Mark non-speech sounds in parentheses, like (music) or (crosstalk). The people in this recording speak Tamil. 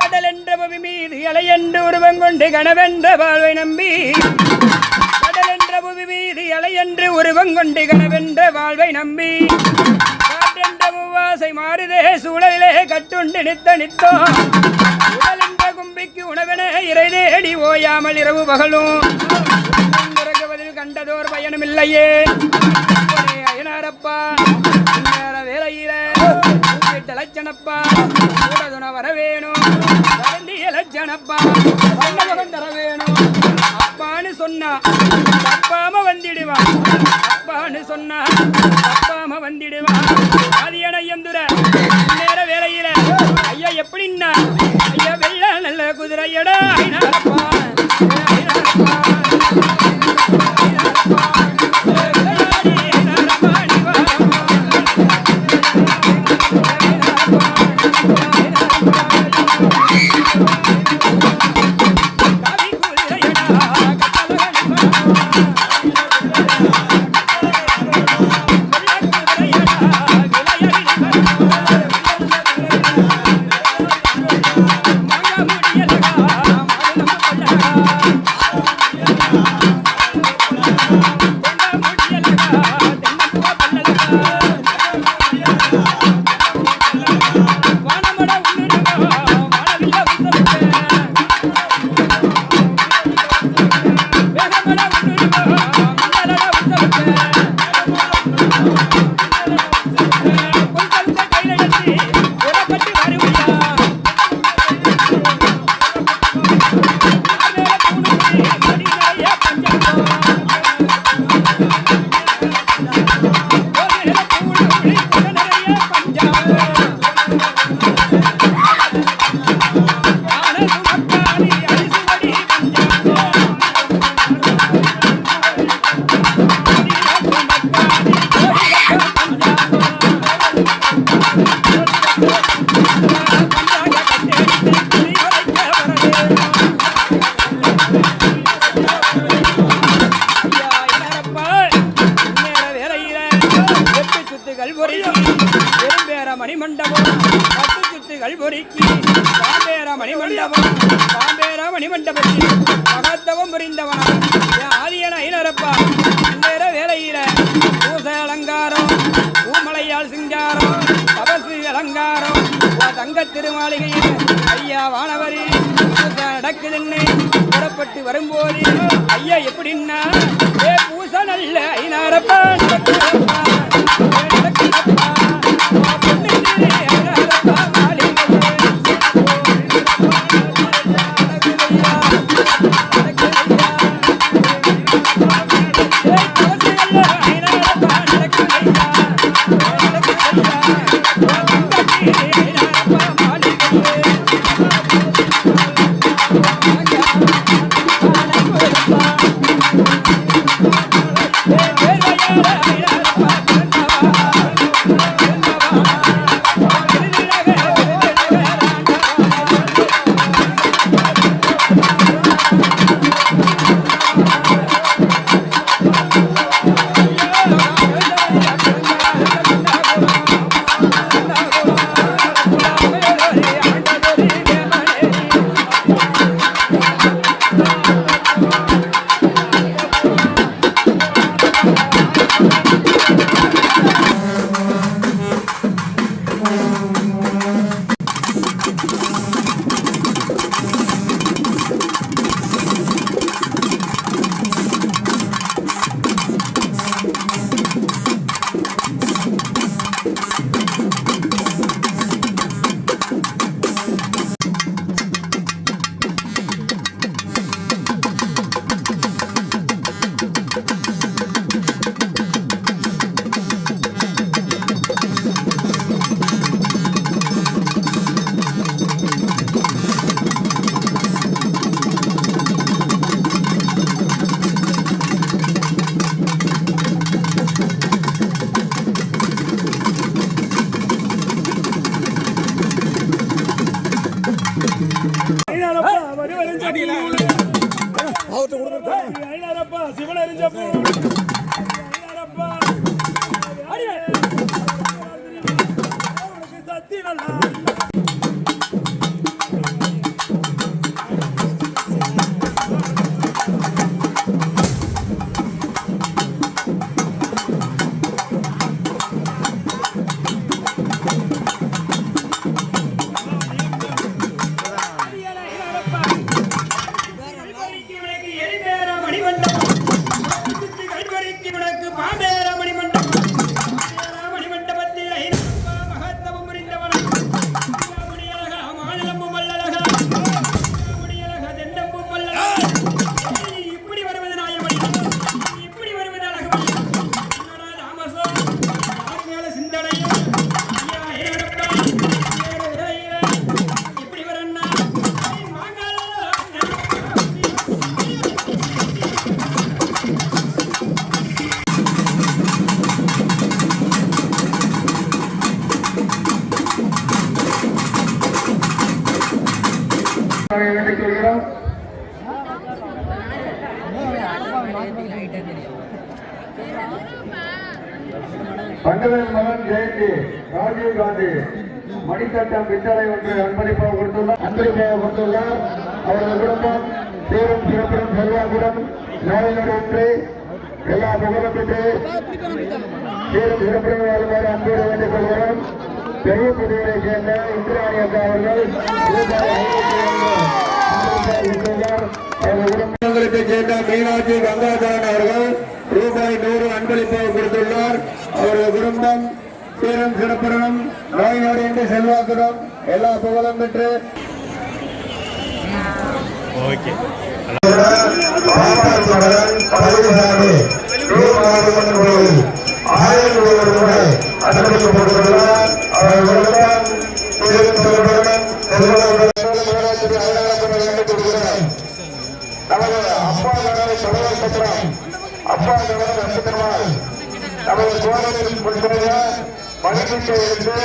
கடல் என்ற புவி மீது இலை என்று உருவம் கொண்டு கனவென்ற வாழ்வை நம்பி. கடல் என்ற புவி மீது இலை என்று உருவம் கொண்டு கனவென்ற வாழ்வை நம்பி. காற்றென்ற மூவாசை மாறுதே சூழலிலே கட்டுண்டு நித்த நித்தோ உடல் என்ற கும்பிக்கு உணவென இறை தேடி ஓயாமல் இரவு பகலும். கண்டதோர் பயனும் இல்லையே அயனாரப்பா லட்சணப்பா. கூட வர வேணும் வருந்திய லட்சணப்பா. மகன் தர வேணும் அப்பான்னு சொன்னா அப்பாம வந்திடுவான் அப்பான்னு சொன்னா அப்பாம வந்திடுவான் ஆதியன எந்துர நேர வேலையில ஐயா எப்படின்னா ஐயா வெள்ள நல்ல குதிரையடா. Thank (laughs) you. மணிமண்டபம் பத்து சுத்துகள் பொறுக்கி பாம்பேர மணிமண்டபம் பாம்பேர மணிமண்டபத்தில் மகத்தவம் புரிந்தவனா என் ஆதியன ஐநரப்பா நேர வேலையில பூச அலங்காரம் பூமலையால் சிங்காரம் தபசு அலங்காரம். உன் தங்க திருமாளிகையில் ஐயா வானவரி நடக்குதுன்னு புறப்பட்டு வரும்போது ஐயா எப்படின்னா ஏ பூச நல்ல ஐநாரப்பா நடக்குதப்பா, ஐநாரப்பா சிவன் அறிஞ்ச ஐநாரப்பா சக்தி பண்டவன் மகன் ஜெயந்தி ராஜீவ் காந்தி மணிக்கட்டம் வித்தலை ஒன்று அன்பளிப்பாக கொடுத்துள்ளார். அன்பளிப்பாக கொடுத்துள்ளார். அவரது குடும்பம் சீரும் சிறப்புடன் செல்வாக்குடன் நோயினோடு ஒன்று எல்லா புகழும் சீரும் சிறப்புடன் வருமாறு அன்போடு வேண்டிக் கொள்கிறோம். பெரிய புதுவரை சேர்ந்த இந்திராணி அக்கா அவர்கள் சேர்ந்த மீனாட்சி கங்காதரன் அவர்கள் ரூபாய் நூறு அன்பளிப்பாக கொடுத்துள்ளார். அவரது குடும்பம் சீரும் சிறப்புடனும் நோய் நொடி என்று செல்வாக்குடன் எல்லா புகழும் பெற்று. நகரை சத்திரம் அப்பா தலைவர் நட்சத்திரமால் நமது சோதனை மணிக்கு எடுத்து